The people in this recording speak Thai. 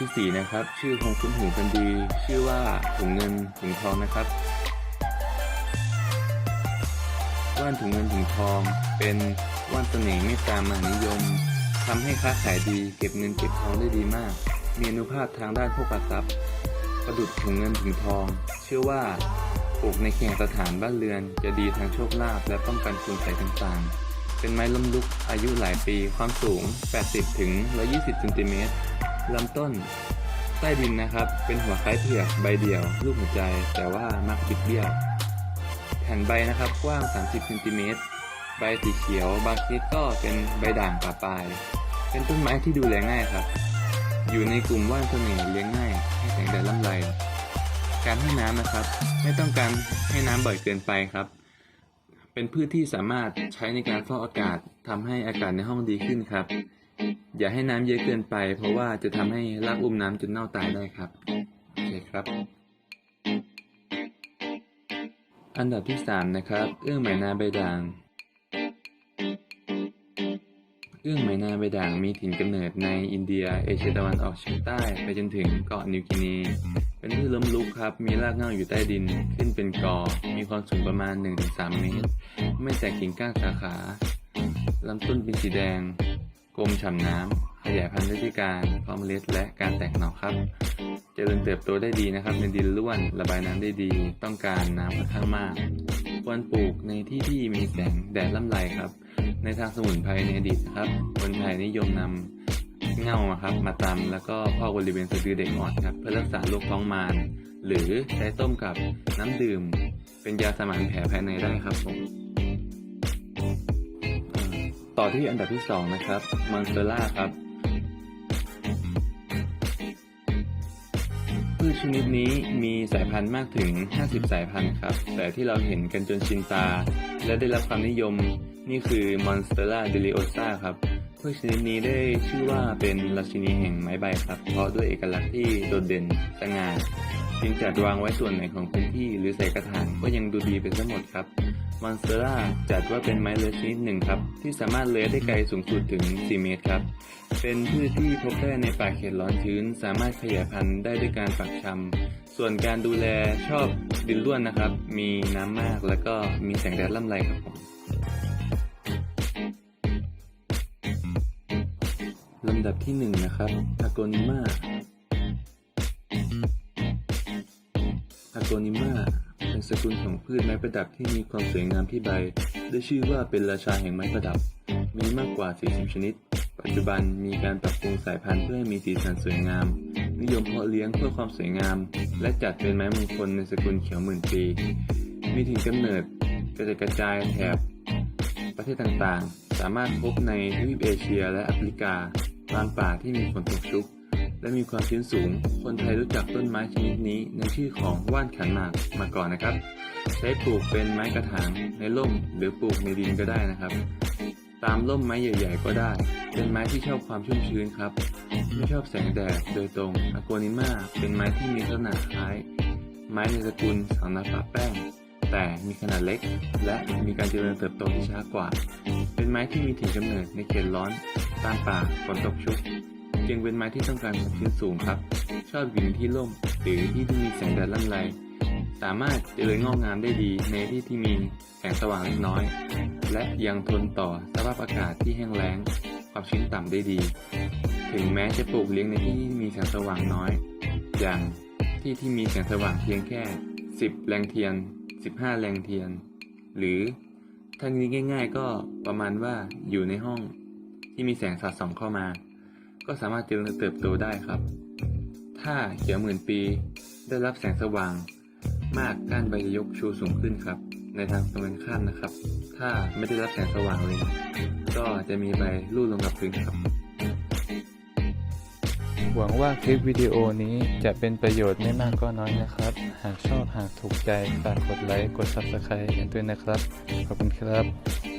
ที่ 4 นะครับ ชื่อคงคุ้นหูกันดี ชื่อว่าถุงเงินถุงทองนะครับว่านถุงเงินถุงทอง เป็นว่านเสน่ห์เมตตามหานิยมทำให้ค้าขายดีเก็บเงินเก็บทองได้ดีมาก มีอนุภาพทางด้านโภคทรัพย์ ประดุดถุงเงินถุงทอง เชื่อว่าปลูกในเขตสถานบ้านเรือน จะดีทางโชคลาภและป้องกันคุณไสยต่างๆ เป็นไม้ล้มลุกอายุหลายปีความสูง 80ถึง120ซนติเมตร ลำต้นใต้ดินนะครับ เป็นหัวคล้ายเผือกใบเดี่ยวรูปหัวใจ แต่ว่ามักบิดเบี้ยว แผ่นใบนะครับกว้าง 30ซนติเมตรใบสีเขียว บางชนิดก็เป็นใบด่างป่าปลาย เป็นต้นไม้ที่ดูแลง่ายครับ อยู่ในกลุ่มว่านเสน่ห์เลี้ยงง่าย ให้แสงแดดล่ำไร การให้น้ำนะครับ ไม่ต้องการให้น้ำบ่อยเกินไปครับ เป็นพืชที่สามารถใช้ในการฟอกอากาศทำให้อากาศในห้องดีขึ้นครับ อย่าให้น้ำเยอะเกินไป เพราะว่าจะทำให้รากอุ้มน้ำจนเน่าตายได้ครับโอเคครับ อันดับที่สามนะครับ เอื้องไหมนาใบด่าง เอื้องไหมนาใบด่างมีถิ่นกำเนิดในอินเดีย เอเชียตะวันออกเฉียงใต้ ไปจนถึงเกาะนิวกินี เป็นพืชล้มลุกครับ มีรากเง้าอยู่ใต้ดิน ขึ้นเป็นกอ มีความสูงประมาณ 1-3 เมตร ไม่แตกกิ่งก้านสาขาลำต้นเป็นสีแดง กลมฉ่ำน้ำขยายพันธุ์ด้วยการเพาะเมล็ดและการแตกหน่อครับเจริญเติบโตได้ดีนะครับ ในดินร่วนระบายน้ำได้ดี ต้องการน้ำค่อนข้างมาก ควรปลูกในที่ที่มีแสงแดดล่ำไรครับ ในทางสมุนไพรในอดีตครับ คนไทยนิยมนำเง่าครับ มาตำแล้วก็พอกบริเวณสะดือเด็กอ่อนครับเพื่อรักษาโรคท้องมารหรือใช้ต้มกับน้ำดื่ม เป็นยาสมานแผลภายในได้ครับผม ต่อที่อันดับที่สองนะครับมอนสเตอร่าครับพืชชนิดนี้มีสายพันธุ์มากถึง 50 สายพันธุ์ครับ แต่ที่เราเห็นกันจนชินตา และได้รับความนิยมนี่คือ Monstera deliosa ครับพืชชนิดนี้ได้ชื่อว่าเป็นราชินีแห่งไม้ใบครับ เพราะด้วยเอกลักษณ์ที่โดดเด่นสง่าจึงจัดวางไว้ส่วนไหนของพื้นที่หรือใส่กระถางก็ยังดูดีไปซะหมดครับ มอนสเตอร่าจัดว่าเป็นไม้เลื้อยชนิดหนึ่งครับ ที่สามารถเลื้อยได้ไกลสูงสุดถึง 4 เมตรครับ เป็นพืชที่พบได้ในป่าเขตร้อนชื้น สามารถขยายพันธุ์ได้ด้วยการฝักชำส่วนการดูแลชอบดินร่วนนะครับ มีน้ำมากแล้วก็มีแสงแดดล่ำไรครับผมลำดับที่หนึ่งนะครับอากนิมาอากนิมา เป็นสกุลของพืชไม้ประดับที่มีความสวยงามที่ใบ ได้ชื่อว่าเป็นราชาแห่งไม้ประดับ มีมากกว่า 40 ชนิด ปัจจุบันมีการปรับปรุงสายพันธุ์เพื่อให้มีสีสันสวยงาม นิยมเพาะเลี้ยงเพื่อความสวยงาม และจัดเป็นไม้มงคลในสกุลเขียวหมื่นปี มีถิ่นกำเนิดกระจายกระจายแถบประเทศต่างๆ สามารถพบในทวีปเอเชียและแอฟริกา บางป่าที่มีฝนตกชุก และมีความชื้นสูง คนไทยรู้จักต้นไม้ชนิดนี้ในชื่อของว่านขันหมากมาก่อนนะครับ ใช้ปลูกเป็นไม้กระถางในร่มหรือปลูกในดินก็ได้นะครับ ตามร่มไม้ใหญ่ ๆ ก็ได้ เป็นไม้ที่ชอบความชุ่มชื้นครับ ไม่ชอบแสงแดดโดยตรงอโกนิมาเป็นไม้ที่มีลักษณะคล้าย ไม้ในสกุลสาวนาฟ้าแป้งแต่มีขนาดเล็ก และมีการเจริญเติบโตที่ช้ากว่า เป็นไม้ที่มีถิ่นกำเนิดในเขตร้อน ตามป่าฝนตกชุก จึงเป็นไม้ที่ต้องการความชื้นสูงครับ ชอบอยู่ในที่ร่มหรือที่ที่มีแสงแดดล่ำไรสามารถเจริญงอกงามได้ดีในที่ที่มีแสงสว่างเล็กน้อย และยังทนต่อสภาพอากาศที่แห้งแล้ง ความชื้นต่ำได้ดี ถึงแม้จะปลูกเลี้ยงในที่ที่มีแสงสว่างน้อย อย่างที่ที่มีแสงสว่างเพียงแค่ 10 แรงเทียน 15 แรงเทียน หรือถ้านี้ง่าย ๆ ก็ประมาณว่าอยู่ในห้องที่มีแสงสาดส่องเข้ามา ก็สามารถเจริญเติบโตได้ครับ ถ้าเขียวหมื่นปีได้รับแสงสว่าง มากก้านใบจะยกชูสูงขึ้นครับ ในทางตรงกันข้ามนะครับ ถ้าไม่ได้รับแสงสว่างเลย ก็จะมีใบรูดลงกับพื้นครับ หวังว่าคลิปวิดีโอนี้จะเป็นประโยชน์ไม่มากก็น้อยนะครับ หากชอบหากถูกใจฝากกดไลค์กด Subscribe กันด้วยนะครับ ขอบคุณครับ